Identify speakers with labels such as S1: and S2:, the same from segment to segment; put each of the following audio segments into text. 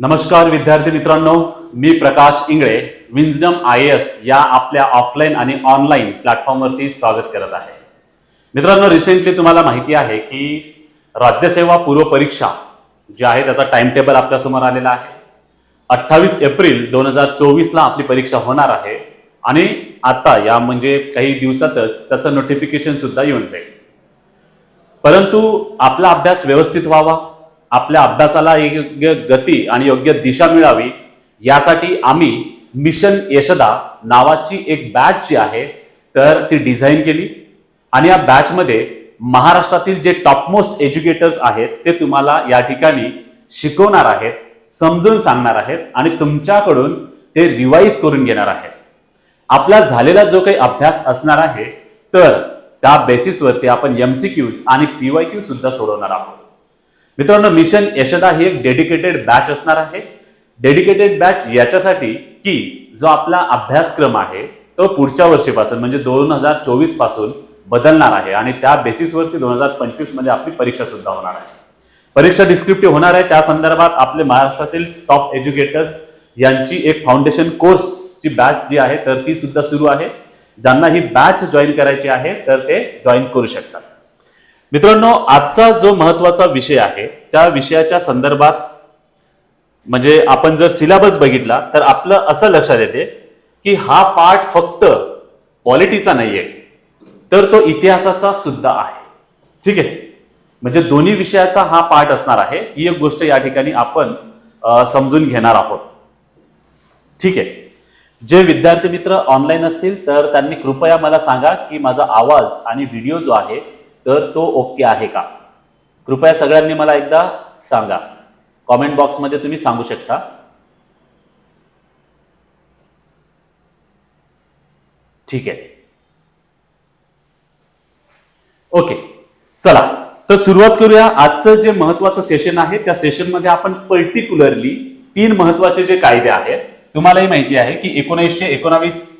S1: नमस्कार विद्यार्थी मित्रांनो मी Prakash Ingle wisdom I S या आपल्या ऑफलाईन आणि ऑनलाईन प्लॅटफॉर्मवरती स्वागत करत आहे. मित्रांनो रिसेंटली तुम्हाला माहिती आहे की राज्यसेवा पूर्व परीक्षा जी आहे त्याचा टाइम टेबल आपल्यासमोर आलेला आहे. अठ्ठावीस एप्रिल दोन हजार चोवीसला आपली परीक्षा होणार आहे आणि आता या म्हणजे काही दिवसातच त्याचं नोटिफिकेशन सुद्धा येऊन जाईल. परंतु आपला अभ्यास व्यवस्थित व्हावा आपल्या अभ्यासाला योग्य गती आणि योग्य दिशा मिळावी यासाठी आम्ही मिशन यशदा नावाची एक बॅच जी आहे तर ती डिझाईन केली. आणि या बॅचमध्ये महाराष्ट्रातील जे टॉपमोस्ट एज्युकेटर्स आहेत ते तुम्हाला या ठिकाणी शिकवणार आहेत समजून सांगणार आहेत आणि तुमच्याकडून ते रिवाईज करून घेणार आहेत. आपला झालेला जो काही अभ्यास असणार आहे तर त्या बेसिसवरती आपण एमसीक्यूज आणि पीवाय क्यू सुद्धा सोडवणार आहोत. मित्रांनो मिशन यशदा ही एक डेडिकेटेड बॅच असणार आहे. डेडिकेटेड बॅच याच्यासाठी की जो आपला अभ्यासक्रम आहे तो पुढच्या वर्षीपासून म्हणजे दोन हजार चोवीसपासून बदलणार आहे आणि त्या बेसिसवरती दोन हजार पंचवीसमध्ये आपली परीक्षा सुद्धा होणार आहे. परीक्षा डिस्क्रिप्टिव्ह होणार आहे. त्या संदर्भात आपले महाराष्ट्रातील टॉप एज्युकेटर्स यांची एक फाउंडेशन कोर्सची बॅच जी आहे तर ती सुद्धा सुरू आहे. ज्यांना ही बॅच जॉईन करायची आहे तर ते जॉईन करू शकतात. मित्रांनो आजचा जो महत्त्वाचा विषय आहे त्या विषयाच्या संदर्भात म्हणजे आपण जर सिलेबस बघितला तर आपलं असं लक्षात येते की हा पाठ फक्त पॉलिटीचा नाहीये तर तो इतिहासाचा सुद्धा आहे. ठीक आहे? म्हणजे दोन्ही विषयाचा हा पाठ असणार आहे ही एक गोष्ट या ठिकाणी आपण समजून घेणार आहोत. ठीक आहे? जे विद्यार्थी मित्र ऑनलाईन असतील तर त्यांनी कृपया मला सांगा की माझा आवाज आणि व्हिडिओ जो आहे तर तो ओके आहे का? कृपया सगळ्यांनी मला एकदा सांगा. कॉमेंट बॉक्समध्ये तुम्ही सांगू शकता. ठीक आहे. ओके. चला. तर सुरुवात करूया. आजचं जे महत्वाचं सेशन आहे त्या सेशनमध्ये आपण पर्टिक्युलरली तीन महत्त्वाचे जे कायदे आहेत तुम्हालाही माहिती आहे की एकोणीसशे एकोणावीस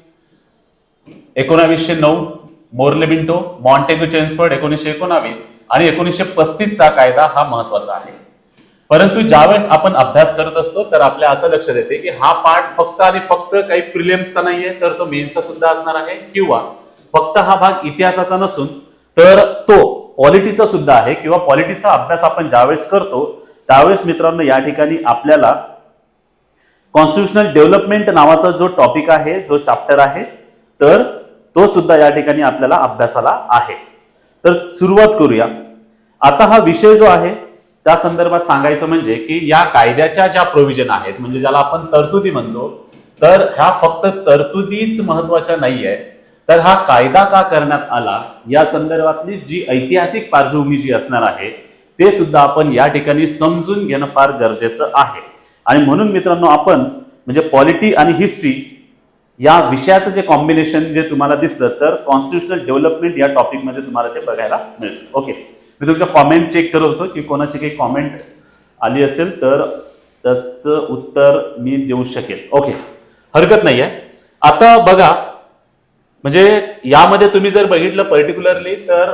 S1: एकोणावीसशे नऊ मोर्ले मिंटो मॉन्टेगो चेन्सफर्ड एकोणीसशे एकोणावीस आणि एकोणीसशे पस्तीसचा कायदा हा महत्त्वाचा आहे. परंतु ज्यावेळेस आपण अभ्यास करत असतो तर आपल्या असं लक्षात येते की हा पाठ फक्त आणि फक्त काही प्रिलियम्सचा नाहीये तर तो मेन्सचा सुद्धा असणार आहे किंवा फक्त हा भाग इतिहासाचा नसून तर तो पॉलिटीचा सुद्धा आहे किंवा पॉलिटीचा अभ्यास आपण ज्यावेळेस करतो त्यावेळेस मित्रांनो या ठिकाणी आपल्याला कॉन्स्टिट्युशनल डेव्हलपमेंट नावाचा जो टॉपिक आहे जो चॅप्टर आहे तर तो सुद्धा या ठिकाणी आपल्याला अभ्यासाला आहे. तर सुरुवात करूया. आता हा विषय जो आहे त्या संदर्भात सांगायचं म्हणजे की या कायद्याच्या ज्या प्रोव्हिजन आहेत म्हणजे ज्याला आपण तरतुदी म्हणतो तर ह्या फक्त तरतुदीच महत्त्वाच्या नाही आहे तर हा कायदा का करण्यात आला या संदर्भातली जी ऐतिहासिक पार्श्वभूमी जी असणार आहे ते सुद्धा आपण या ठिकाणी समजून घेणं फार गरजेचं आहे. आणि म्हणून मित्रांनो आपण म्हणजे पॉलिटी आणि हिस्ट्री या विषयाचं जे कॉम्बिनेशन जे तुम्हाला दिसतं तर कॉन्स्टिट्युशनल डेव्हलपमेंट या टॉपिकमध्ये तुम्हाला ते बघायला मिळतं. ओके मी तुमच्या कॉमेंट चेक करत होतो की कोणाची काही कॉमेंट आली असेल तर त्याचं उत्तर मी देऊ शकेल. ओके हरकत नाही आहे आता बघा म्हणजे यामध्ये तुम्ही जर बघितलं पर्टिक्युलरली तर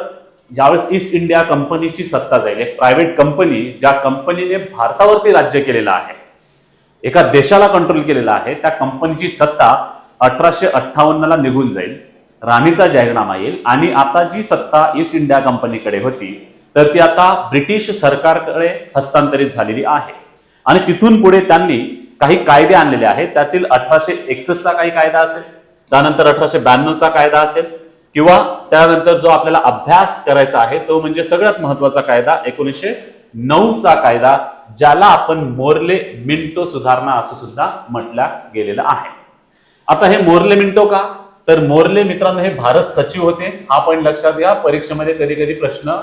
S1: ज्यावेळेस ईस्ट इंडिया कंपनीची सत्ता जाईल. एक प्रायव्हेट कंपनी ज्या कंपनीने भारतावरती राज्य केलेलं आहे. एका देशाला कंट्रोल केलेला आहे. त्या कंपनीची सत्ता अठराशे अठ्ठावन्नला निघून जाईल. राणीचा जाहीरनामा येईल. आणि आता जी सत्ता ईस्ट इंडिया कंपनीकडे होती तर ती आता ब्रिटिश सरकारकडे हस्तांतरित झालेली आहे. आणि तिथून पुढे त्यांनी काही कायदे आणलेले आहेत. त्यातील अठराशे एकसष्टचा काही कायदा असेल त्यानंतर अठराशे ब्याण्णवचा कायदा असेल किंवा त्यानंतर जो आपल्याला अभ्यास करायचा आहे तो म्हणजे सगळ्यात महत्त्वाचा कायदा एकोणीसशे नऊचा कायदा ज्याला आपण मोर्ले मिंटो सुधारणा असं सुद्धा म्हटलं गेलेलं आहे. आता हे मोरले मिंटो का? तर मोर्ले मित्रांनो हे भारत सचिव होते. हा पण लक्षात घ्या परीक्षेमध्ये कधी कधी प्रश्न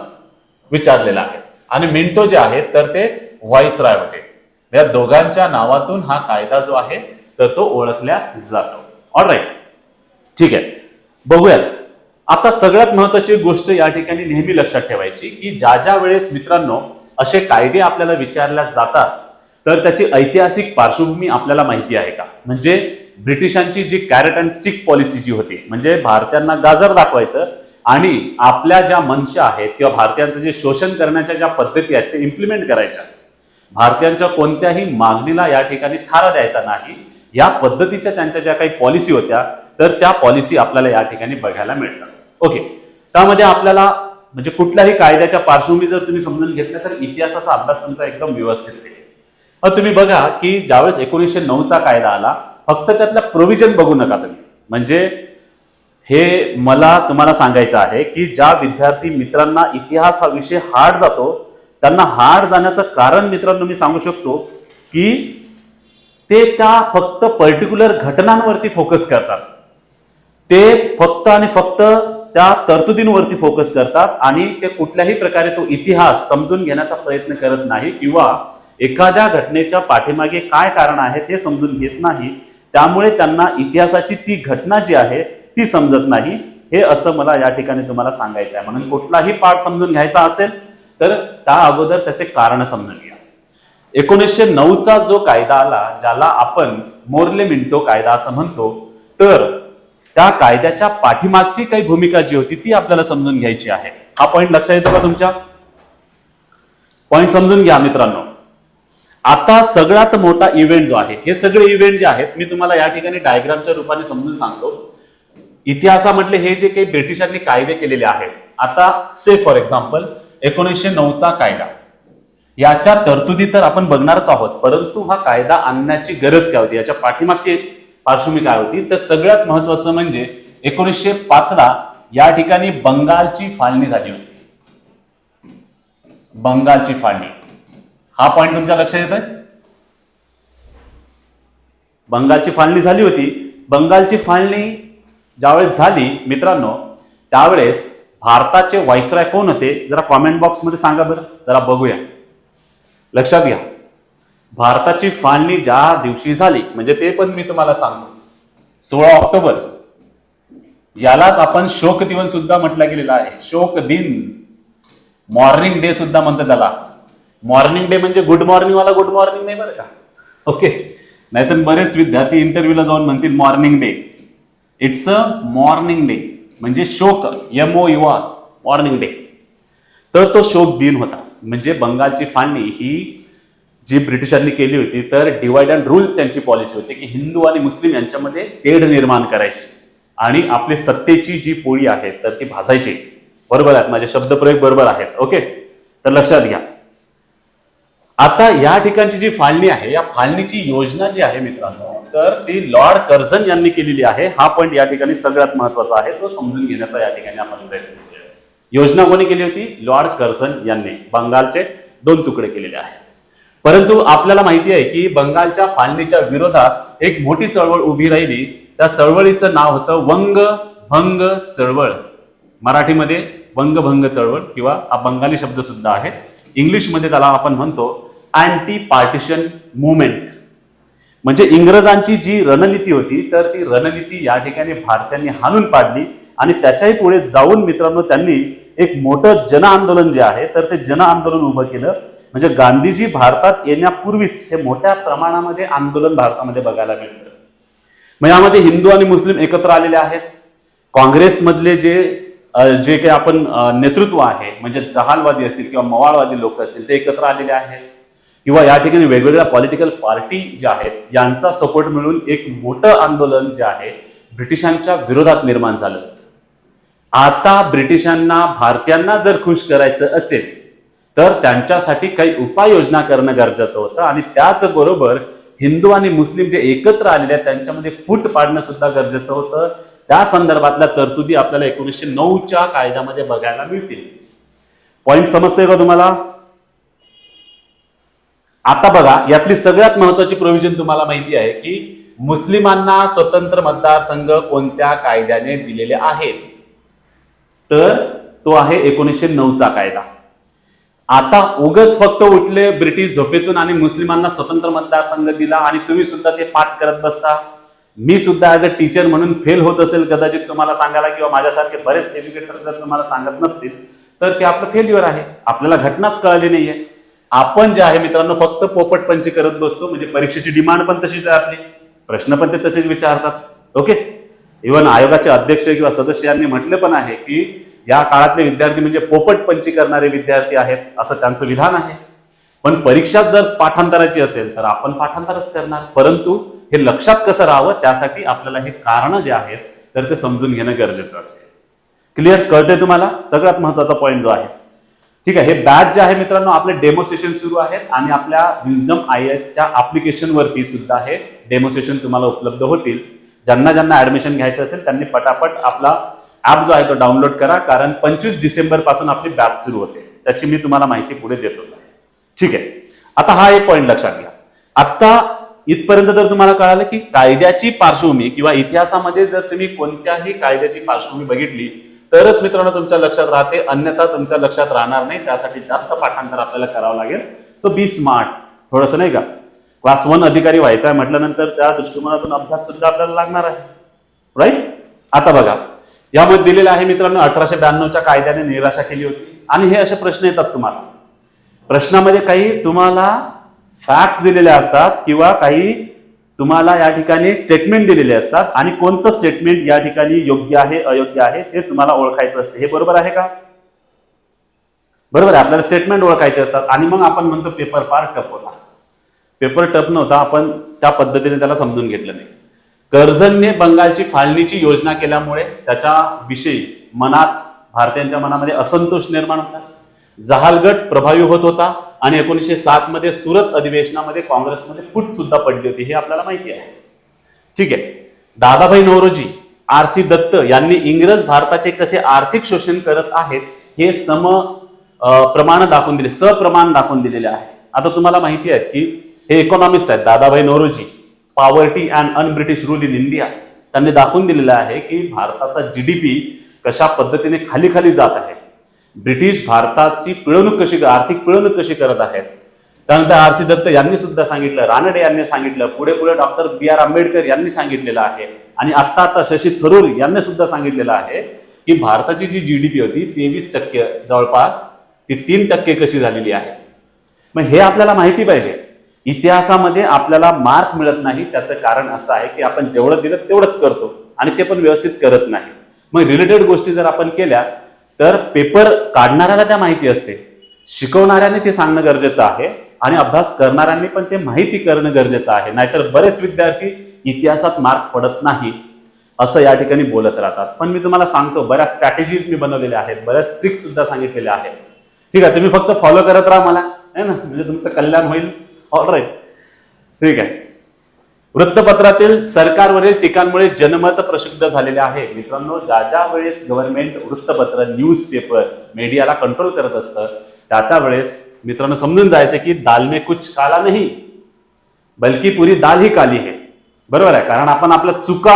S1: विचारलेला आहे. आणि मिंटो जे आहेत तर ते व्हाईसराय होते. या दोघांच्या नावातून हा कायदा जो आहे तर तो ओळखल्या जातो. ऑलराईट ठीक आहे. बघूयात. आता सगळ्यात महत्वाची गोष्ट या ठिकाणी नेहमी लक्षात ठेवायची की ज्या ज्या वेळेस मित्रांनो असे कायदे आपल्याला विचारल्या जातात तर त्याची ऐतिहासिक पार्श्वभूमी आपल्याला माहिती आहे का? म्हणजे ब्रिटिशांची जी कॅरेट अँड स्टिक पॉलिसी जी होती म्हणजे भारतीयांना गाजर दाखवायचं आणि आपल्या ज्या मनशा आहेत किंवा भारतीयांचं जे शोषण करण्याच्या ज्या पद्धती आहेत ते इम्प्लिमेंट करायच्या. भारतीयांच्या कोणत्याही मागणीला या ठिकाणी थारा द्यायचा नाही. या पद्धतीच्या त्यांच्या ज्या काही पॉलिसी होत्या तर त्या पॉलिसी आपल्याला या ठिकाणी बघायला मिळतात. ओके त्यामध्ये आपल्याला म्हणजे कुठल्याही कायद्याच्या पार्श्वभूमी जर तुम्ही समजून घेतलं तर इतिहासाचा अभ्यास तुमचा एकदम व्यवस्थित आहे. तुम्ही बघा की ज्यावेळेस एकोणीसशे नऊचा कायदा आला फक्त त्यातल्या प्रोव्हिजन बघू नका तुम्ही. म्हणजे हे मला तुम्हाला सांगायचं आहे की ज्या विद्यार्थी मित्रांना इतिहास हा विषय हार्ड जातो त्यांना हार्ड जाण्याचं कारण मित्रांनो मी सांगू शकतो की ते त्या फक्त पर्टिक्युलर घटनांवरती फोकस करतात. ते फक्त आणि फक्त त्या तरतुदींवरती फोकस करतात आणि ते कुठल्याही प्रकारे तो इतिहास समजून घेण्याचा प्रयत्न करत नाही किंवा एखाद्या घटनेच्या पाठीमागे काय कारण आहे ते समजून घेत नाही. त्यामुळे त्यांना इतिहासाची ती घटना जी आहे ती समजत नाही. हे असं मला या ठिकाणी तुम्हाला सांगायचं आहे. म्हणून कुठलाही पाठ समजून घ्यायचा असेल तर त्या अगोदर त्याचे कारण समजून घ्या. एकोणीसशे नऊचा जो कायदा आला ज्याला आपण मोर्ले मिंटो कायदा असं म्हणतो तर त्या कायद्याच्या पाठीमागची काही भूमिका जी होती ती आपल्याला समजून घ्यायची आहे. हा पॉईंट लक्षात येतो का तुमच्या? पॉईंट समजून घ्या मित्रांनो. आता सगळ्यात मोठा इव्हेंट जो आहे हे सगळे इव्हेंट जे आहेत मी तुम्हाला या ठिकाणी डायग्रामच्या रूपाने समजून सांगतो. इतिहासामधले हे जे काही ब्रिटिशांनी कायदे केलेले आहेत आता से फॉर एक्झाम्पल एकोणीसशे नऊचा कायदा. याच्या तरतुदी तर आपण बघणारच आहोत परंतु हा कायदा आणण्याची गरज काय होती? याच्या पाठीमागची पार्श्वभूमी काय होती? तर सगळ्यात महत्वाचं म्हणजे एकोणीसशे पाचला या ठिकाणी बंगालची फाळणी झाली होती. बंगालची फाळणी. हा पॉईंट तुमच्या लक्षात येत आहे बंगालची फाळणी झाली होती. बंगालची फाळणी ज्यावेळेस झाली मित्रांनो त्यावेळेस भारताचे व्हायसराय कोण होते? जरा कॉमेंट बॉक्समध्ये सांगा बरं. जरा बघूया. लक्षात घ्या. भारताची फाळणी ज्या दिवशी झाली म्हणजे ते पण मी तुम्हाला सांगतो. सोळा ऑक्टोबर. यालाच आपण शोक दिवस सुद्धा म्हटलं गेलेला आहे. शोक दिन. मॉर्निंग डे सुद्धा म्हणतात त्याला. मॉर्निंग डे म्हणजे गुड मॉर्निंग वाला गुड मॉर्निंग नाही बरं का? ओके नाहीतर बरेच विद्यार्थी इंटरव्ह्यूला जाऊन म्हणतील mourning day it's a mourning day म्हणजे शोक M O U R mourning day तर तो शोक दिन होता. म्हणजे बंगालची फाळणी ही जी ब्रिटिशांनी केली होती तर डिवाइड अँड रूल त्यांची पॉलिसी होती की हिंदू आणि मुस्लिम यांच्यामध्ये तेढ निर्माण करायची. आणि आपली सत्तेची जी पोळी आहे तर ती भाजायची. बरोबर आहेत? माझे शब्दप्रयोग बरोबर आहेत. ओके तर लक्षात घ्या. आता या ठिकाणची जी फाळणी आहे या फाळणीची योजना जी आहे मित्रांनो तर ती लॉर्ड कर्झन यांनी केलेली आहे. हा पॉईंट या ठिकाणी सगळ्यात महत्त्वाचा आहे तो समजून घेण्याचा या ठिकाणी आपण प्रयत्न योजना कोणी केली होती? लॉर्ड कर्झन यांनी बंगालचे दोन तुकडे केलेले आहेत. परंतु आपल्याला माहिती आहे की बंगालच्या फाळणीच्या विरोधात एक मोठी चळवळ उभी राहिली. त्या चळवळीचं नाव होतं वंग भंग चळवळ. मराठीमध्ये वंगभंग चळवळ किंवा हा बंगाली शब्द सुद्धा आहे इंग्लिशमध्ये त्याला आपण म्हणतो अँटी पार्टिशन मुवमेंट म्हणजे इंग्रजांची जी रणनीती होती तर ती रणनीती या ठिकाणी भारतीयांनी हाणून पाडली आणि त्याच्याही पुढे जाऊन मित्रांनो त्यांनी एक मोठं जन आंदोलन जे आहे तर ते जन आंदोलन उभं केलं. म्हणजे गांधीजी भारतात येण्यापूर्वीच हे मोठ्या प्रमाणामध्ये आंदोलन भारतामध्ये बघायला मिळतं. मग यामध्ये हिंदू आणि मुस्लिम एकत्र आलेले आहेत. काँग्रेसमधले जे जे काही आपण नेतृत्व आहे म्हणजे जहालवादी असतील किंवा मवाळवादी लोक असतील ते एकत्र आलेले आहेत. किंवा या ठिकाणी वेगवेगळ्या पॉलिटिकल पार्टी ज्या आहेत यांचा सपोर्ट मिळून एक मोठं आंदोलन जे आहे ब्रिटिशांच्या विरोधात निर्माण झालं. आता ब्रिटिशांना भारतीयांना जर खुश करायचं असेल तर त्यांच्यासाठी काही उपाययोजना करणं गरजेचं होतं आणि त्याचबरोबर हिंदू आणि मुस्लिम जे एकत्र आलेले आहेत त्यांच्यामध्ये फूट पाडणं सुद्धा गरजेचं होतं. त्या संदर्भातल्या तरतुदी आपल्याला एकोणीसशे नऊच्या कायद्यामध्ये बघायला मिळतील. पॉईंट समजतोय का तुम्हाला? आता बघा यातली सगळ्यात महत्वाची प्रोव्हिजन तुम्हाला माहिती आहे की मुस्लिमांना स्वतंत्र मतदारसंघ कोणत्या कायद्याने दिलेले आहेत? तर तो आहे एकोणीसशे नऊचा कायदा. आता उगच फक्त उठले ब्रिटिश झोपेतून आणि मुस्लिमांना स्वतंत्र मतदारसंघ दिला आणि तुम्ही सुद्धा ते पाठ करत बसता. मी सुद्धा ऍज अ टीचर म्हणून फेल होत असेल कदाचित तुम्हाला सांगायला किंवा माझ्यासारखे बरेच एज्युकेटर जर तुम्हाला सांगत नसतील तर ते आपलं फेल्युअर आहे. आपल्याला घटनाच कळाली नाहीये. आपण जे आहे मित्रांनो फक्त पोपटपंची करत बसतो. म्हणजे परीक्षेची डिमांड पण तशीच आहे आपली. प्रश्न पण ते तसेच विचारतात. ओके इव्हन आयोगाचे अध्यक्ष किंवा सदस्य यांनी म्हटलं पण आहे की या काळातले विद्यार्थी म्हणजे पोपटपंची करणारे विद्यार्थी आहेत असं त्यांचं विधान आहे. पण परीक्षा जर पाठांतराची असेल तर आपण पाठांतरच करणार. परंतु हे लक्षात कसं राहावं? त्यासाठी आपल्याला हे कारण जे आहेत तर ते समजून घेणं गरजेचं असते. क्लिअर कळतंय तुम्हाला? सगळ्यात महत्त्वाचा पॉईंट जो आहे ठीक आहे हे बॅच जे आहे मित्रांनो आपले डेमो सेशन सुरू आहेत आणि आपल्या विजडम आय एसच्या ऍप्लिकेशन वरती सुद्धा हे डेमो सेशन तुम्हाला उपलब्ध होतील. ज्यांना ज्यांना ऍडमिशन घ्यायचं असेल त्यांनी पटापट आपला ऍप जो आहे तो डाउनलोड करा कारण पंचवीस डिसेंबरपासून आपली बॅच सुरू होते. त्याची मी तुम्हाला माहिती पुढे देतोच आहे ठीक आहे आता हा एक पॉईंट लक्षात घ्या. आता इथपर्यंत जर तुम्हाला कळालं की कायद्याची पार्श्वभूमी किंवा इतिहासामध्ये जर तुम्ही कोणत्याही कायद्याची पार्श्वभूमी बघितली तरच मित्रांनो तुमच्या लक्षात राहते अन्यथा तुमच्या लक्षात राहणार नाही. त्यासाठी जास्त पाठांतर आपल्याला करावं लागेल. सो बी स्मार्ट थोडंसं नाही का? क्लास वन अधिकारी व्हायचा आहे म्हटल्यानंतर त्या दृष्टिकोनातून अभ्यास सुद्धा आपल्याला लागणार आहे. राईट आता बघा. यामध्ये दिलेलं आहे मित्रांनो अठराशे ब्याण्णवच्या कायद्याने निराशा केली होती. आणि हे असे प्रश्न येतात तुम्हाला. प्रश्नामध्ये काही तुम्हाला फॅक्ट्स दिलेले असतात किंवा काही तुम्हाला या ठिकाणी स्टेटमेंट दिलेले असतात आणि कोणतं स्टेटमेंट या ठिकाणी योग्य आहे अयोग्य आहे ते तुम्हाला ओळखायचं असते. हे बरोबर आहे का? बरोबर आहे. आपल्याला स्टेटमेंट ओळखायचे असतात आणि मग आपण म्हणतो पेपर फार टफ होता. पेपर टफ नव्हता आपण त्या पद्धतीने त्याला समजून घेतलं नाही. कर्जनने बंगालची फाळणीची योजना केल्यामुळे त्याच्या विषयी मनात भारतीयांच्या मनामध्ये असंतोष निर्माण होता. जहालगट प्रभावी होत होता. आणि एकोणीसशे सात मध्ये सुरत अधिवेशनामध्ये काँग्रेसमध्ये फूट सुद्धा पडली होती हे आपल्याला माहिती आहे. ठीक आहे. दादाभाई नवरोजी आर सी दत्त यांनी इंग्रज भारताचे कसे आर्थिक शोषण करत आहेत हे सम प्रमाण दाखवून दिले सप्रमाण दाखवून दिलेले आहे. आता तुम्हाला माहिती आहे की हे इकॉनॉमिस्ट आहेत Dadabhai Naoroji poverty and un British rule in India त्यांनी दाखवून दिलेलं आहे की भारताचा जीडीपी कशा पद्धतीने खाली खाली जात आहे. ब्रिटिश भारताची पिळवणूक कशी आर्थिक पिळवणूक कशी करत आहेत? त्यानंतर आर सी दत्त यांनी सुद्धा सांगितलं रानडे यांनी सांगितलं पुढे पुढे डॉक्टर बी आर आंबेडकर यांनी सांगितलेलं आहे. आणि आता आता शशी थरूर यांनी सुद्धा सांगितलेलं आहे की भारताची जी जीडीपी होती तेवीस टक्के जवळपास ती तीन टक्के कशी झालेली आहे. मग हे आपल्याला माहिती पाहिजे. इतिहासामध्ये आपल्याला मार्क मिळत नाही. त्याचं कारण असं आहे की आपण जेवढं दिलं तेवढंच करतो आणि ते पण व्यवस्थित करत नाही. मग रिलेटेड गोष्टी जर आपण केल्या तर पेपर काढणाऱ्याला त्या माहिती असते. शिकवणाऱ्याने ते सांगणं गरजेचं आहे आणि अभ्यास करणाऱ्यांनी पण ते माहिती करणं गरजेचं आहे. नाहीतर बरेच विद्यार्थी इतिहासात मार्क पडत नाही असं या ठिकाणी बोलत राहतात. पण मी तुम्हाला सांगतो बऱ्याच स्ट्रॅटेजीज मी बनवलेल्या आहेत बऱ्याच ट्रिक्स सुद्धा सांगितलेल्या आहेत. ठीक आहे तुम्ही फक्त फॉलो करत राहा मला है ना? म्हणजे तुमचं कल्याण होईल. ऑलराईट ठीक आहे. वृत्तपत्रातील सरकारवरील टीकांमुळे जनमत प्रसिद्ध झालेले आहे. मित्रांनो ज्या ज्या वेळेस गव्हर्नमेंट वृत्तपत्र न्यूज पेपर मीडियाला कंट्रोल करत असतं त्या त्या वेळेस मित्रांनो समजून जायचं की दाल में कुछ काला नाही बल्कि पुरी दाल ही काली आहे बरोबर आहे? कारण आपण आपल्या चुका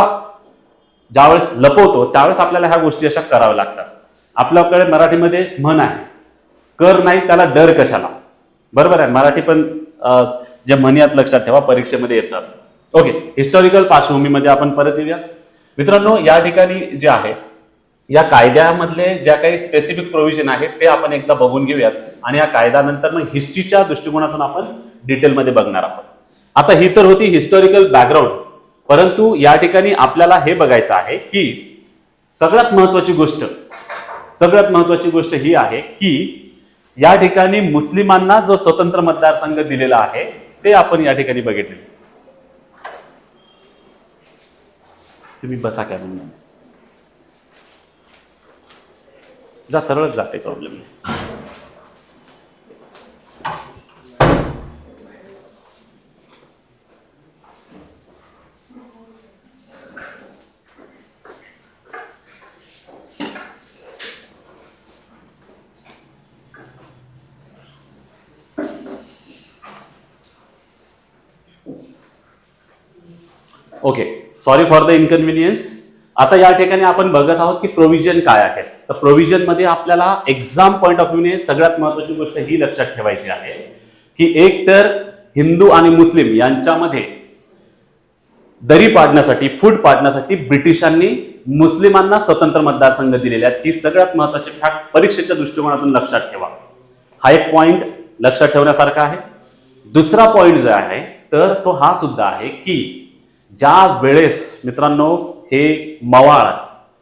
S1: ज्यावेळेस लपवतो त्यावेळेस आपल्याला ह्या गोष्टी अशा कराव्या लागतात. आपल्याकडे मराठीमध्ये म्हण आहे कर नाही त्याला डर कशाला? बरोबर आहे? मराठी पण जे म्हणी आहेत लक्षात ठेवा परीक्षेमध्ये येतात ओके हिस्टॉरिकल पार्श्वभूमीमध्ये आपण परत येऊया. मित्रांनो या ठिकाणी जे आहे या कायद्यामधले ज्या काही स्पेसिफिक प्रोव्हिजन आहेत ते आपण एकदा बघून घेऊयात. आणि या कायद्यानंतर मग हिस्ट्रीच्या दृष्टिकोनातून आपण डिटेलमध्ये बघणार आहोत. आता ही तर होती हिस्टॉरिकल बॅकग्राऊंड परंतु या ठिकाणी आपल्याला हे बघायचं आहे की सगळ्यात महत्वाची गोष्ट सगळ्यात महत्वाची गोष्ट ही आहे की या ठिकाणी मुस्लिमांना जो स्वतंत्र मतदारसंघ दिलेला आहे ते आपण या ठिकाणी बघितले तुम्ही बसा काय म्हणून जा सरळच जाते problem okay sorry for the inconvenience आता या ठिकाणी आपण बघत आहोत की प्रोव्हिजन काय आहे. तर प्रोव्हिजनमध्ये आपल्याला एक्झाम पॉईंट ऑफ व्ह्यूने सगळ्यात महत्वाची गोष्ट ही लक्षात ठेवायची आहे की एक तर हिंदू आणि मुस्लिम यांच्यामध्ये दरी पाडण्यासाठी फूट पाडण्यासाठी ब्रिटिशांनी मुस्लिमांना स्वतंत्र मतदारसंघ दिलेले आहेत. ही सगळ्यात महत्वाची फॅक्ट परीक्षेच्या दृष्टिकोनातून लक्षात ठेवा. हा एक पॉइंट लक्षात ठेवण्यासारखा आहे. दुसरा पॉइंट जो आहे तर तो हा सुद्धा आहे की ज्या वेळेस मित्रांनो हे मवाळ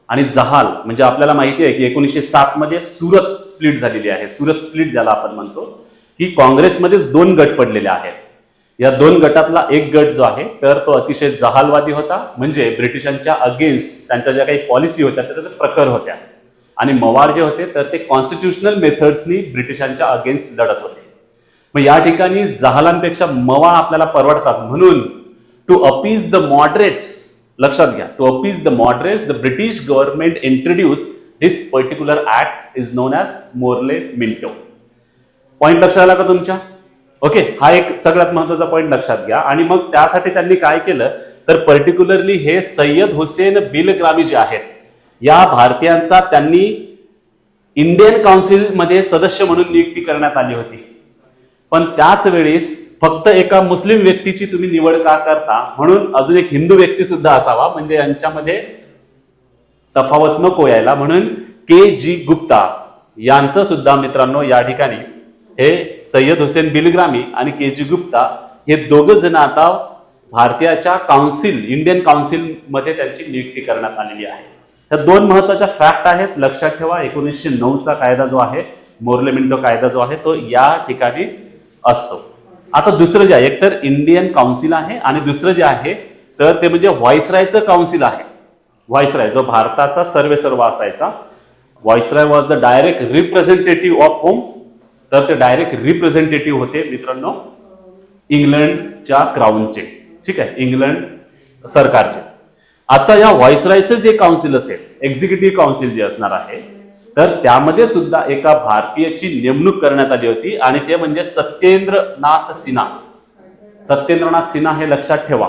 S1: आणि जहाल म्हणजे आपल्याला माहिती आहे की एकोणीसशे सात मध्ये सुरत स्प्लिट झालेली आहे. सुरत स्प्लिट ज्याला आपण म्हणतो की काँग्रेसमध्येच दोन गट पडलेले आहेत. या दोन गटातला एक गट जो आहे तर तो अतिशय जहालवादी होता म्हणजे ब्रिटिशांच्या अगेन्स्ट त्यांच्या ज्या काही पॉलिसी होत्या त्या प्रखर होत्या. आणि मवार जे होते तर ते कॉन्स्टिट्युशनल मेथड्सनी ब्रिटिशांच्या अगेन्स्ट लढत होते. मग या ठिकाणी जहालांपेक्षा मवाळ आपल्याला परवडतात. म्हणून टू अपीज द मॉडरेट्स लक्षात घ्या to appease the moderates the British government introduce this particular act is known as Morley Minto point लक्षात आला का तुमच्या? ओके हा एक सगळ्यात महत्त्वाचा पॉईंट लक्षात घ्या. आणि मग त्यासाठी त्यांनी काय केलं? तर पर्टिक्युलरली हे सय्यद हुसेन बिलग्रामी जे आहेत या भारतीयांचा त्यांनी इंडियन काउन्सिलमध्ये सदस्य म्हणून नियुक्ती करण्यात आली होती. पण त्याच वेळेस फक्त एका मुस्लिम व्यक्तीची तुम्ही निवड का करता? म्हणून अजून एक हिंदू व्यक्ती सुद्धा असावा. म्हणजे यांच्यामध्ये तफावत नको यायला. म्हणून के जी गुप्ता यांचं सुद्धा मित्रांनो या ठिकाणी हे सय्यद हुसेन बिलग्रामी आणि के जी गुप्ता हे दोघ जण आता भारतीयाच्या काउन्सिल इंडियन काउन्सिलमध्ये त्यांची नियुक्ती करण्यात आलेली आहे. तर दोन महत्त्वाच्या फॅक्ट आहेत. लक्षात ठेवा एकोणीसशे नऊचा कायदा जो आहे मोर्लेमिंडो कायदा जो आहे तो या ठिकाणी असतो. आता दुसरं जे आहे एक तर इंडियन काउन्सिल आहे आणि दुसरं जे आहे तर ते म्हणजे व्हॉइसरायचं काउन्सिल आहे. व्हॉइसराय जो भारताचा सर्वे सर्व असायचा. Viceroy was the direct representative of home तर ते डायरेक्ट रिप्रेझेंटेटिव्ह होते मित्रांनो इंग्लंडच्या क्राऊनचे ठीक आहे इंग्लंड सरकारचे. आता या व्हॉइसरायचं जे काउन्सिल असेल एक्झिक्युटिव्ह काउन्सिल जे असणार आहे तर त्यामध्ये सुद्धा एका भारतीयाची नेमणूक करण्यात आली होती आणि ते म्हणजे सत्येंद्रनाथ सिन्हा. सत्येंद्रनाथ सिन्हा हे लक्षात ठेवा.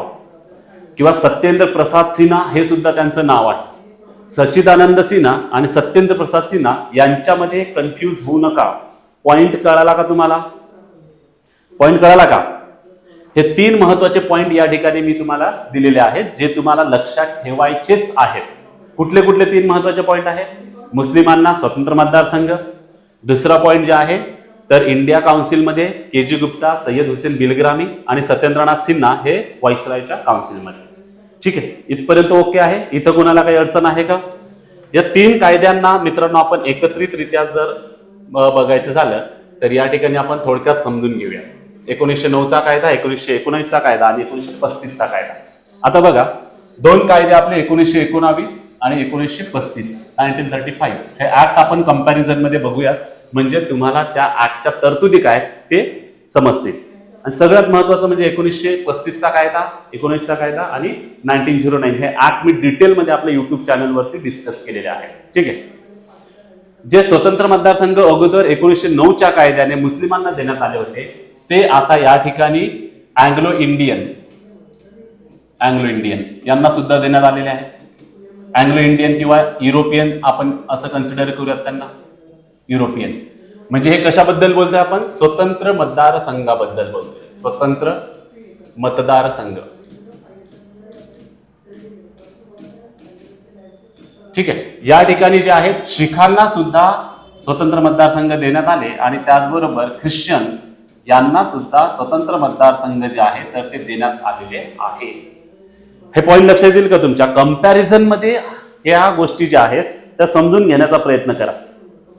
S1: किंवा सत्येंद्र प्रसाद सिन्हा हे सुद्धा त्यांचं नाव आहे. सचिदानंद सिन्हा आणि सत्येंद्र प्रसाद सिन्हा यांच्यामध्ये कन्फ्यूज होऊ नका. पॉइंट कळाला का तुम्हाला? पॉइंट कळाला का? हे तीन महत्त्वाचे पॉइंट या ठिकाणी मी तुम्हाला दिलेले आहेत जे तुम्हाला लक्षात ठेवायचेच आहेत. कुठले कुठले तीन महत्त्वाचे पॉइंट आहेत? मुस्लिमांना स्वतंत्र मतदारसंघ दुसरा पॉईंट जे आहे तर इंडिया काउन्सिलमध्ये के जी गुप्ता सय्यद हुसेन बिलग्रामी आणि सत्येंद्रनाथ सिन्हा हे व्हाईसरायच्या काउन्सिलमध्ये ठीक आहे इथपर्यंत ओके आहे? इथं कोणाला काही अडचण आहे का? या तीन कायद्यांना मित्रांनो आपण एकत्रितरित्या जर बघायचं झालं तर या ठिकाणी आपण थोडक्यात समजून घेऊया. एकोणीसशे नऊचा कायदा एकोणीसशे एकोणीसचा कायदा आणि एकोणीसशे पस्तीसचा कायदा. आता बघा दोन कायदे आपले एकोणीसशे एकोणावीस आणि एकोणीसशे पस्तीस नाईन्टीन थर्टी फाईव्ह हे ऍक्ट आपण कंपॅरिझनमध्ये बघूयात. म्हणजे तुम्हाला त्या ऍक्टच्या तरतुदी काय ते समजतील. आणि सगळ्यात महत्वाचं म्हणजे एकोणीसशे पस्तीसचा कायदा एकोणीसचा कायदा आणि नाईन्टीन झिरो नाईन हे ऍक्ट मी डिटेलमध्ये आपल्या युट्यूब चॅनलवरती डिस्कस केलेले आहे. ठीक आहे? जे स्वतंत्र मतदारसंघ अगोदर एकोणीसशे नऊच्या कायद्याने मुस्लिमांना देण्यात आले होते ते आता या ठिकाणी अँग्लो इंडियन अँग्लो इंडियन यांना सुद्धा देण्यात आलेले आहेत अँग्लो इंडियन किंवा युरोपियन आपण असं कन्सिडर करूयात त्यांना. युरोपियन म्हणजे हे कशाबद्दल बोलतोय आपण? स्वतंत्र मतदारसंघाबद्दल बोलतोय. स्वतंत्र मतदारसंघ ठीक आहे. या ठिकाणी जे आहेत शिखांना सुद्धा स्वतंत्र मतदारसंघ देण्यात आले आणि त्याचबरोबर ख्रिश्चन यांना सुद्धा स्वतंत्र मतदारसंघ जे आहे तर ते देण्यात आलेले आहे. हे पॉईंट लक्षात येईल का तुमच्या? कम्पॅरिझनमध्ये या गोष्टी ज्या आहेत त्या समजून घेण्याचा प्रयत्न करा.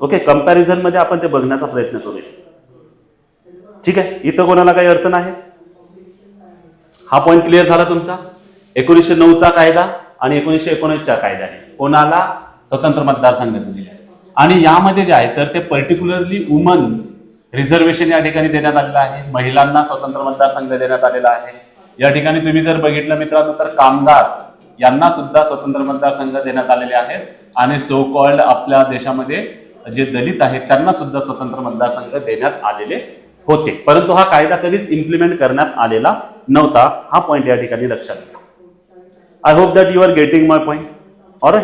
S1: ओके कम्पॅरिझनमध्ये आपण ते बघण्याचा प्रयत्न करूया. ठीक आहे? इथं कोणाला काही अडचण आहे? हा पॉईंट क्लिअर झाला तुमचा? एकोणीसशे नऊचा कायदा आणि एकोणीसशे एकोणीसच्या आहे कोणाला? स्वतंत्र मतदारसंघ दिलेले आहे. आणि यामध्ये जे आहे तर ते पर्टिक्युलरली वुमन रिझर्वेशन या ठिकाणी देण्यात आलेलं आहे. महिलांना स्वतंत्र मतदारसंघ देण्यात आलेला आहे. या ठिकाणी तुम्ही जर बघितलं मित्रांनो तर कामगार यांना सुद्धा स्वतंत्र मतदारसंघ देण्यात आलेले आहेत. आणि सो कॉल्ड आपल्या देशामध्ये जे दलित आहेत त्यांना सुद्धा स्वतंत्र मतदारसंघ देण्यात आलेले होते. परंतु हा कायदा कधीच इम्प्लिमेंट करण्यात आलेला नव्हता. हा पॉईंट या ठिकाणी लक्षात घ्या. I hope that you are getting my point or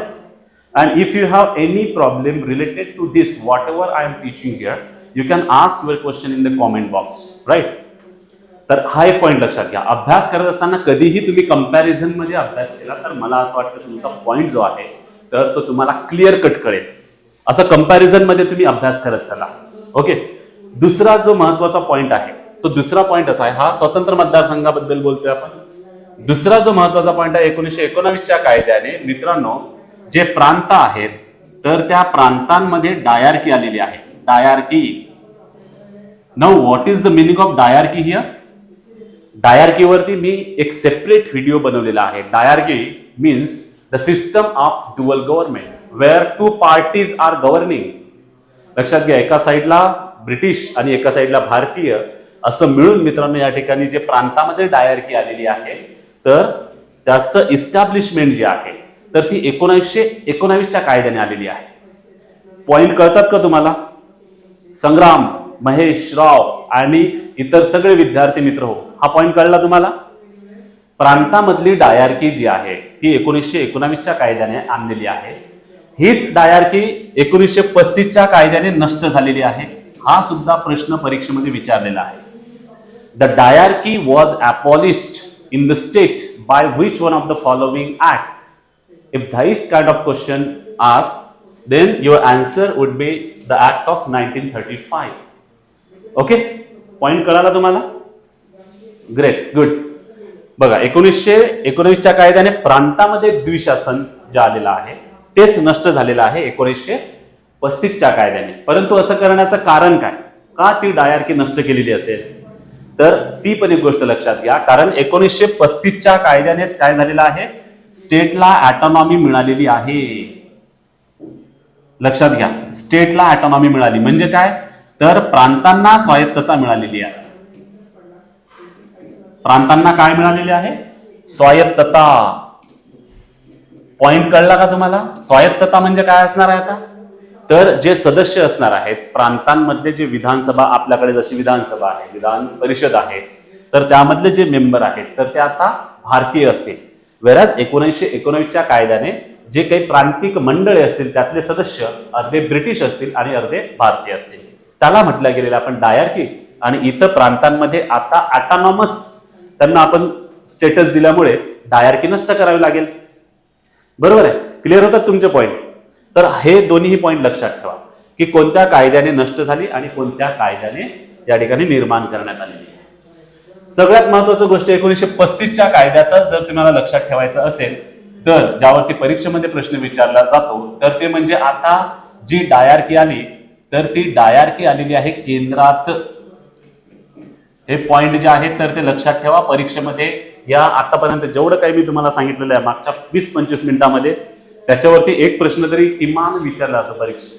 S1: and if you have any problem related to to whatever I am teaching here you can ask your question in the comment box right तर हा एक point लक्षात घ्या. अभ्यास करत असताना कधीही तुम्ही कंपॅरिझनमध्ये अभ्यास केला तर मला असं वाटतं तुमचा पॉईंट जो आहे तर तो तुम्हाला क्लिअर कट कळेल. असं कंपॅरिझनमध्ये तुम्ही अभ्यास करत चला. ओके दुसरा जो महत्त्वाचा पॉईंट आहे तो दुसरा पॉईंट असा आहे हा स्वतंत्र मतदारसंघाबद्दल बोलतोय आपण. दुसरा जो महत्त्वाचा पॉईंट आहे एकोणीसशे एकोणावीसच्या कायद्याने मित्रांनो जे प्रांत आहेत तर त्या प्रांतांमध्ये डायारकी आलेली आहे. डायारकी नाव what is the meaning of dyarchy here डायआरकीवरती मी एक सेपरेट व्हिडिओ बनवलेला आहे. Dyarchy means the system of dual government where two parties are governing लक्षात घ्या एका साईडला ब्रिटिश आणि एका साईडला भारतीय असं मिळून मित्रांनो या ठिकाणी जे प्रांतामध्ये डायरकी आलेली आहे तर त्याचं इस्टॅब्लिशमेंट जे आहे तर ती एकोणीसशे एकोणावीसच्या कायद्याने आलेली आहे. पॉइंट कळतात का तुम्हाला? संग्राम महेश राव आणि इतर सगळे विद्यार्थी मित्र हो हा पॉईंट कळला तुम्हाला? प्रांतामधली डायरकी जी आहे ती एकोणीसशे एकोणावीसच्या कायद्याने आणलेली आहे. हीच डायरकी एकोणीसशे पस्तीसच्या कायद्याने नष्ट झालेली आहे. हा सुद्धा प्रश्न परीक्षेमध्ये विचारलेला आहे. The dyarchy was abolished in the state by which one of the following act if this kind of question ask then your answer would be the act of 1935 okay point कळाला तुम्हाला? ग्रेट गुड बघा एकोणीसशे एकोणीसच्या कायद्याने प्रांतामध्ये द्विशासन जे आलेलं आहे तेच नष्ट झालेलं आहे एकोणीसशे पस्तीसच्या कायद्याने. परंतु असं करण्याचं कारण काय? का ती डायरकी नष्ट केलेली असेल? तर ती पण एक गोष्ट लक्षात घ्या कारण एकोणीसशे पस्तीसच्या कायद्यानेच काय झालेलं आहे? स्टेटला ॲटॉनॉमी मिळालेली आहे. लक्षात घ्या स्टेटला ॲटॉनॉमी मिळाली. म्हणजे काय? तर प्रांतांना स्वायत्तता मिळालेली आहे. प्रांतांना काय मिळालेले आहे? स्वायत्तता. पॉइंट कळला का तुम्हाला? स्वायत्तता म्हणजे काय असणार आहे आता? तर जे सदस्य असणार आहेत प्रांतांमधले जे विधानसभा आपल्याकडे जशी विधानसभा आहे विधान परिषद आहे तर त्यामधले जे मेंबर आहेत तर ते आता भारतीय असतील. वेराज एकोणीसशे एकोणवीसच्या कायद्याने जे काही प्रांतिक मंडळे असतील त्यातले सदस्य अर्धे ब्रिटिश असतील आणि अर्धे भारतीय असतील. त्याला म्हटलं गेलेलं आपण डायरकी आणि इतर प्रांतांमध्ये आता ऑटॉनॉमस त्यांना आपण स्टेटस दिल्यामुळे डायरकी नष्ट करावी लागेल. बरोबर आहे? क्लिअर होतात तुमचे पॉईंट तर हे दोन्ही पॉईंट लक्षात ठेवा की कोणत्या कायद्याने नष्ट झाली आणि कोणत्या कायद्याने या ठिकाणी निर्माण करण्यात आलेली आहे. सगळ्यात महत्वाची गोष्ट एकोणीसशे पस्तीसच्या कायद्याचा जर तुम्हाला लक्षात ठेवायचं असेल तर ज्यावरती परीक्षेमध्ये प्रश्न विचारला जातो तर ते म्हणजे आता जी डायरकी आली तर ती डायरकी आलेली आहे केंद्रात. हे पॉईंट जे आहेत तर ते लक्षात ठेवा. परीक्षेमध्ये या आतापर्यंत जेवढं काही मी तुम्हाला सांगितलेलं आहे मागच्या वीस पंचवीस मिनिटामध्ये त्याच्यावरती एक प्रश्न तरी किमान विचारला जातो परीक्षेत.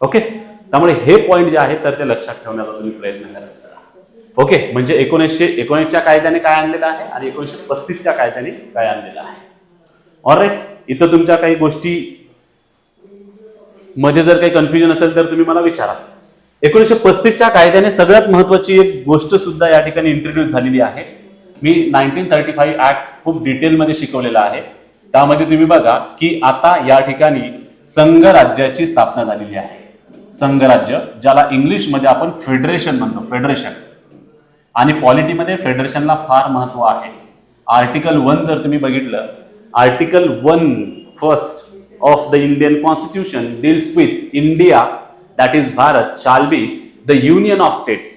S1: ओके त्यामुळे हे पॉईंट जे आहेत तर ते लक्षात ठेवण्याचा तुम्ही प्रयत्न करायचा ओके म्हणजे एकोणीसशे एकोणीसच्या कायद्याने काय आणलेलं आहे आणि एकोणीसशे पस्तीसच्या कायद्याने काय आणलेलं आहे. ऑलराईट इथं तुमच्या काही गोष्टी मध्ये जर काही कन्फ्युजन असेल तर तुम्ही मला विचारा. एकोणीसशे पस्तीसच्या कायद्याने सगळ्यात महत्वाची एक गोष्ट सुद्धा या ठिकाणी इंट्रोड्यूस झालेली आहे. मी नाईन्टीन थर्टी फाईव्ह ऍक्ट खूप डिटेलमध्ये शिकवलेला आहे. त्यामध्ये तुम्ही बघा की आता या ठिकाणी संघ राज्याची स्थापना झालेली आहे. संघराज्य ज्याला इंग्लिशमध्ये आपण फेडरेशन म्हणतो फेडरेशन आणि पॉलिटीमध्ये फेडरेशनला फार महत्त्व आहे. आर्टिकल वन जर तुम्ही बघितलं article one first of the Indian constitution deals with India that is Bharat shall be the union of states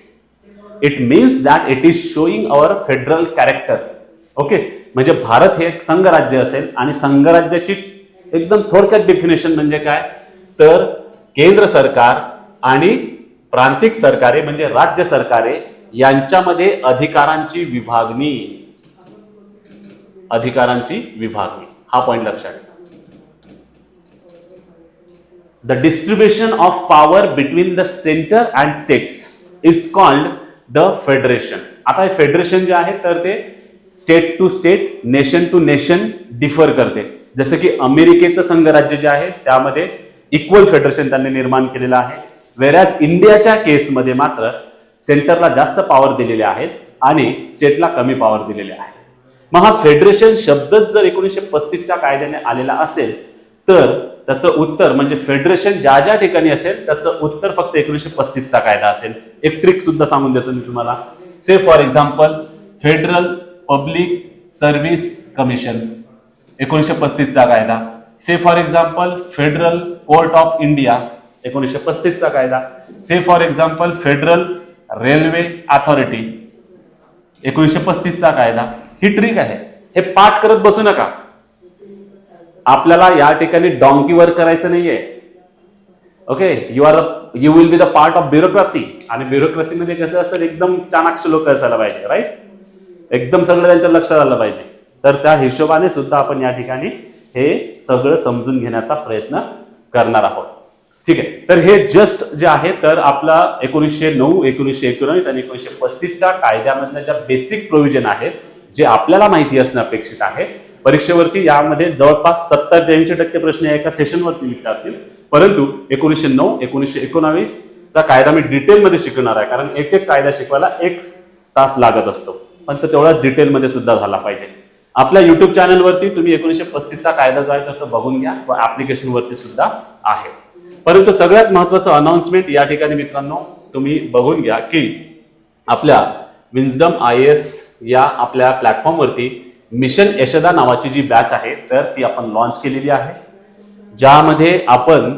S1: it means that it is showing our federal character okay म्हणजे भारत हे एक संघराज्य असेल आणि संघराज्याची एकदम थोडक्यात डेफिनेशन म्हणजे काय? तर केंद्र सरकार आणि प्रांतिक सरकारे म्हणजे राज्य सरकारे यांच्यामध्ये अधिकारांची विभागणी. अधिकारांची विभागणी. हा पॉईंट लक्षात ठेवा. The distribution of power between the center and states is called the federation. आता हे फेडरेशन जे आहे तर ते state to state nation to nation differ करते. जसं की अमेरिकेचं संघराज्य जे आहे त्यामध्ये इक्वल फेडरेशन त्यांनी निर्माण केलेलं आहे. वेरॅज इंडियाच्या केसमध्ये मात्र सेंटरला जास्त पॉवर दिलेले आहेत आणि स्टेटला कमी पॉवर दिलेले आहे. मग हा फेडरेशन शब्दच जर एकोणीसशे पस्तीसच्या कायद्याने आलेला असेल तर त्याचं उत्तर म्हणजे फेडरेशन ज्या ज्या ठिकाणी असेल त्याचं उत्तर फक्त एकोणीसशे पस्तीसचा कायदा असेल. एक ट्रिक सुद्धा सांगून देतो मी तुम्हाला. Say for example federal public service commission एकोणीसशे पस्तीसचा कायदा. Say for example federal court of India एकोणीसशे पस्तीसचा कायदा. Say for example federal railway authority एकोणीसशे पस्तीसचा कायदा. ही ट्रिक आहे. हे पाठ करत बसू नका. आपल्याला या ठिकाणी डॉंकी वर्क करायचं नाहीये. Okay you are you will be the part of bureaucracy आणि ब्युरोक्रसीमध्ये कसं असतं एकदम चाणाक्ष लोक असायला पाहिजे राईट एकदम सगळं त्यांच्या लक्षात आलं पाहिजे. तर त्या हिशोबाने सुद्धा आपण या ठिकाणी हे सगळं समजून घेण्याचा प्रयत्न करणार आहोत. ठीक आहे? तर हे जस्ट जे आहे तर आपला एकोणीसशे नऊ एकोणीसशे एकोणीस आणि एकोणीसशे पस्तीसच्या कायद्यामधल्या ज्या बेसिक प्रोव्हिजन आहेत जे आपल्याला माहिती असणं अपेक्षित आहे परीक्षेवरती यामध्ये जवळपास सत्तर ते ऐंशी टक्के प्रश्न एका सेशनवरती विचारतील. परंतु एकोणीसशे नऊ एकोणीसशे एकोणावीस चा कायदा मी डिटेलमध्ये शिकवणार आहे. कारण एक एक कायदा शिकवायला एक तास लागत असतो. पण तो तेवढाच डिटेलमध्ये सुद्धा झाला पाहिजे. आपल्या युट्यूब चॅनलवरती तुम्ही एकोणीसशे पस्तीसचा कायदा जो आहे तर तो बघून घ्या व ऍप्लिकेशनवरती सुद्धा आहे. परंतु सगळ्यात महत्वाचं अनाउन्समेंट या ठिकाणी मित्रांनो तुम्ही बघून घ्या की आपल्या विन्सडम आय एस या आपल्या प्लॅटफॉर्मवरती मिशन यशदा नावाची जी बॅच आहे तर ती आपण लॉन्च केलेली आहे ज्यामध्ये आपण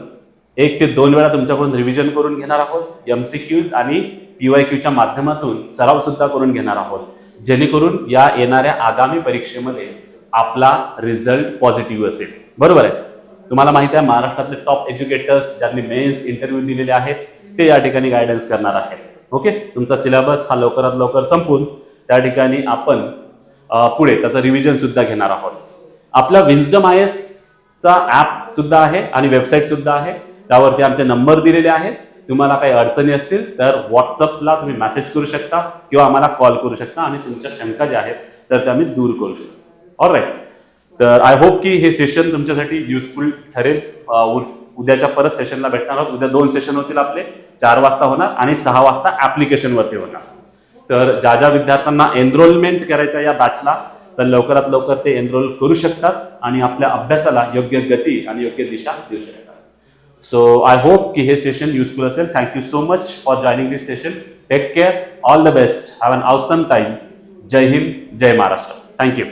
S1: एक ते दोन वेळा तुमच्याकडून रिव्हिजन करून घेणार आहोत एम सी क्यूज आणि पीवाय क्यूच्या माध्यमातून सराव सुद्धा करून घेणार आहोत जेणेकरून या येणाऱ्या आगामी परीक्षेमध्ये आपला रिझल्ट पॉझिटिव्ह असेल. बरोबर आहे? तुम्हाला माहिती आहे महाराष्ट्रातले टॉप एज्युकेटर्स ज्यांनी मेन्स इंटरव्ह्यू दिलेले आहेत ते या ठिकाणी गायडन्स करणार आहेत. ओके तुमचा सिलेबस हा लवकरात लवकर संपून त्या ठिकाणी आपण पुढे त्याचं रिव्हिजन सुद्धा घेणार आहोत. आपला Wisdom I A S app सुद्धा आहे आणि वेबसाईट सुद्धा आहे. त्यावरती आमचे नंबर दिलेले आहेत. तुम्हाला काही अडचणी असतील तर व्हॉट्सअपला तुम्ही मेसेज करू शकता किंवा आम्हाला कॉल करू शकता आणि तुमच्या शंका ज्या आहेत तर त्या आम्ही दूर करू शकतो. ऑल राईट तर आय होप की हे सेशन तुमच्यासाठी युजफुल ठरेल. उ- उद्याच्या परत सेशनला भेटणार आहोत. उद्या दोन सेशन होतील आपले. चार वाजता होणार आणि सहा वाजता ऍप्लिकेशन वरती होणार. तर ज्या ज्या विद्यार्थ्यांना एनरोलमेंट करायचं या बॅचला तर लवकरात लवकर ते एनरोल करू शकतात आणि आपल्या अभ्यासाला योग्य गती आणि योग्य दिशा देऊ शकतात. सो आय होप की हे सेशन युजफुल असेल. Thank you so much for joining this session take care all the best have an awesome time जय हिंद जय महाराष्ट्र थँक्यू